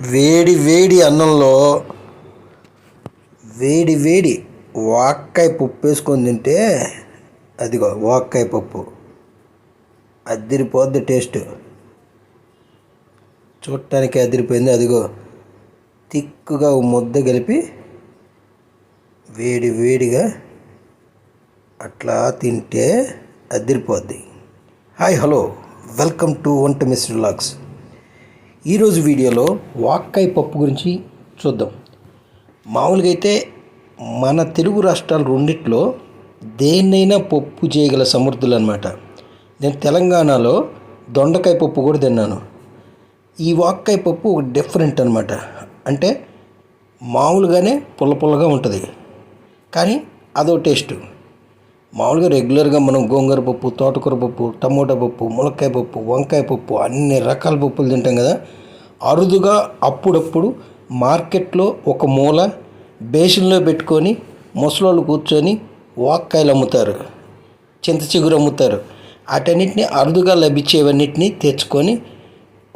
వేడి వేడి అన్నంలో వేడి వేడి వాక్కాయ పప్పు వేసుకొని తింటే అదిగో వాక్కాయ పప్పు. అదిరిపోద్ది టేస్ట్. చూడటానికి అదిరిపోయింది. అదిగో తిక్కుగా ముద్ద కలిపి వేడి వేడిగా అట్లా తింటే అదిరిపోద్ది. Hi hello. వెల్కమ్ టు వంట మిస్టర్ లాక్స్. ఈరోజు వీడియోలో వాక్కాయ పప్పు గురించి చూద్దాం. మామూలుగా అయితే మన తెలుగు రాష్ట్రాలు రెండిట్లో దేన్నైనా పప్పు చేయగల సమర్థులు అనమాట నేను తెలంగాణలో దొండకాయ పప్పు కూడా తిన్నాను. ఈ వాక్కాయ పప్పు ఒక డిఫరెంట్ అనమాట అంటే మామూలుగానే పుల్ల పుల్లగా ఉంటుంది. కానీ అదో టేస్ట్ మామూలుగా రెగ్యులర్గా మనం గోంగూర పప్పు తోటకూర పప్పు టమోటా పప్పు మునక్కాయ పప్పు వంకాయ పప్పు అన్ని రకాల పప్పులు తింటాం కదా. అరుదుగా అప్పుడప్పుడు మార్కెట్లో ఒక మూల బేషన్లో పెట్టుకొని ముసలోళ్ళు కూర్చొని వాక్కాయలు అమ్ముతారు చింత చిగురు అమ్ముతారు. వాటన్నిటిని అరుదుగా లభించేవన్నిటిని తెచ్చుకొని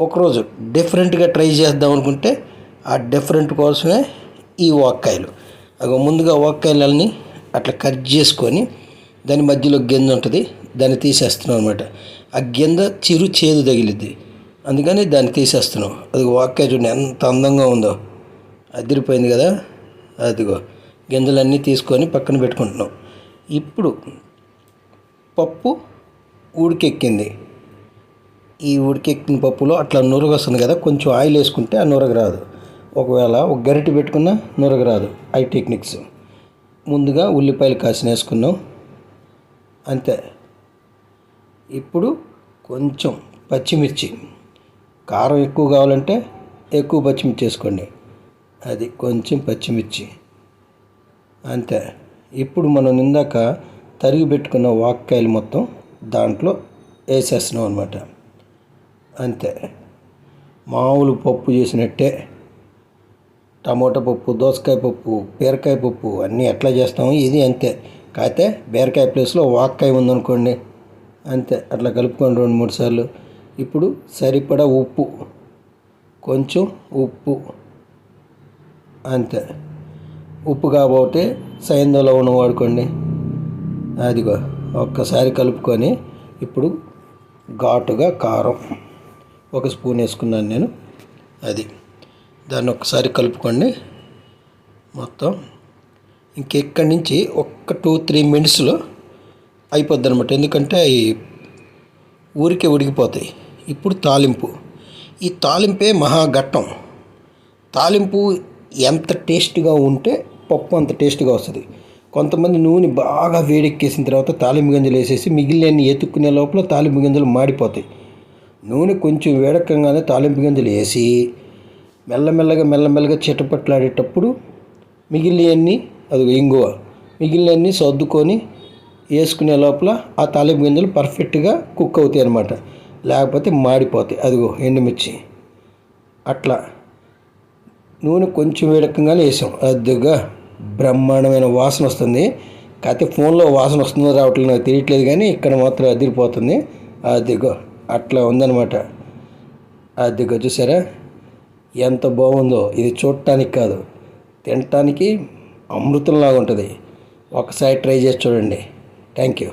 ఒకరోజు డిఫరెంట్గా ట్రై చేద్దాం అనుకుంటే ఆ డిఫరెంట్ కోసమే ఈ వాక్కాయలు. అగో ముందుగా వాక్కాయలని అట్లా కట్ చేసుకొని దాని మధ్యలో గింజ ఉంటుంది దాన్ని తీసేస్తున్నాం అనమాట ఆ గింజ చిరు చేదు తగిలిద్ది. అందుకని దాన్ని తీసేస్తున్నాం. అది వాక్య చూడండి ఎంత అందంగా ఉందో. అదిరిపోయింది కదా. అదిగో గింజలన్నీ తీసుకొని పక్కన పెట్టుకుంటున్నాం. ఇప్పుడు పప్పు ఉడికెక్కింది. ఈ ఉడికెక్కిన పప్పులో అట్లా నురగ వస్తుంది కదా కొంచెం ఆయిల్ వేసుకుంటే ఆ నురగ రాదు. ఒకవేళ ఒక గరిటె పెట్టుకున్నా నురగ రాదు ఐ టెక్నిక్స్. ముందుగా ఉల్లిపాయలు కాసిన వేసుకున్నాం. అంతే. ఇప్పుడు కొంచెం పచ్చిమిర్చి. కారం ఎక్కువ కావాలంటే ఎక్కువ పచ్చిమిర్చి వేసుకోండి. అది కొంచెం పచ్చిమిర్చి. అంతే. ఇప్పుడు మనం ఇందాక తరిగి పెట్టుకున్న వాక్కాయలు మొత్తం దాంట్లో వేసేస్తున్నాం అనమాట అంతే. మామూలు పప్పు చేసినట్టే టమోటా పప్పు దోసకాయ పప్పు బీరకాయ పప్పు అన్నీ ఎట్లా చేస్తాము ఇది అంతే. కాకపోతే బీరకాయ ప్లేస్లో వాక్కాయ ఉందనుకోండి అంతే. అట్లా కలుపుకోండి రెండు మూడు సార్లు. ఇప్పుడు సరిపడా ఉప్పు కొంచెం ఉప్పు అంతే. ఉప్పు కాబట్టి సైంధంలో ఉన్న వాడుకోండి అదిగో ఒక్కసారి కలుపుకొని ఇప్పుడు ఘాటుగా కారం ఒక స్పూన్ వేసుకున్నాను నేను. అది. దాన్ని ఒకసారి కలుపుకోండి. మొత్తం ఇంకెక్కడి నుంచి ఒక్క టూ త్రీ మినిట్స్లో అయిపోద్ది అనమాట ఎందుకంటే అవి ఊరికే ఉడికిపోతాయి. ఇప్పుడు తాలింపు. ఈ తాలింపే మహాఘట్టం. తాలింపు ఎంత టేస్ట్గా ఉంటే పప్పు అంత టేస్ట్గా వస్తుంది. కొంతమంది నూనె బాగా వేడెక్కేసిన తర్వాత తాలింపు గింజలు వేసేసి మిగిలిన ఎత్తుక్కునే లోపల తాలింపు గింజలు మాడిపోతాయి. నూనె కొంచెం వేడెక్కగానే తాలింపు గింజలు వేసి మెల్లమెల్లగా మెల్లమెల్లగా చిటపట్లాడేటప్పుడు మిగిలినవన్నీ అది ఇంగువ. మిగిలినన్నీ సర్దుకొని వేసుకునే లోపల ఆ తాలింపు గింజలు పర్ఫెక్ట్గా కుక్ అవుతాయి అన్నమాట. లేకపోతే మాడిపోతాయి. అదిగో ఎండుమిర్చి. అట్లా. నూనె కొంచెం వేడకంగానే వేసాం. అదిగా బ్రహ్మాండమైన వాసన వస్తుంది. కాకపోతే ఫోన్లో వాసన వస్తుందో రావట్లేదు నాకు తెలియట్లేదు కానీ ఇక్కడ మాత్రం అదిరిపోతుంది. అదిగో అట్లా ఉందనమాట అదిగో చూసారా? ఎంత బాగుందో. ఇది చూడటానికి కాదు. తినటానికి అమృతంలాగా ఉంటుంది ఒకసారి ట్రై చేసి చూడండి. Thank you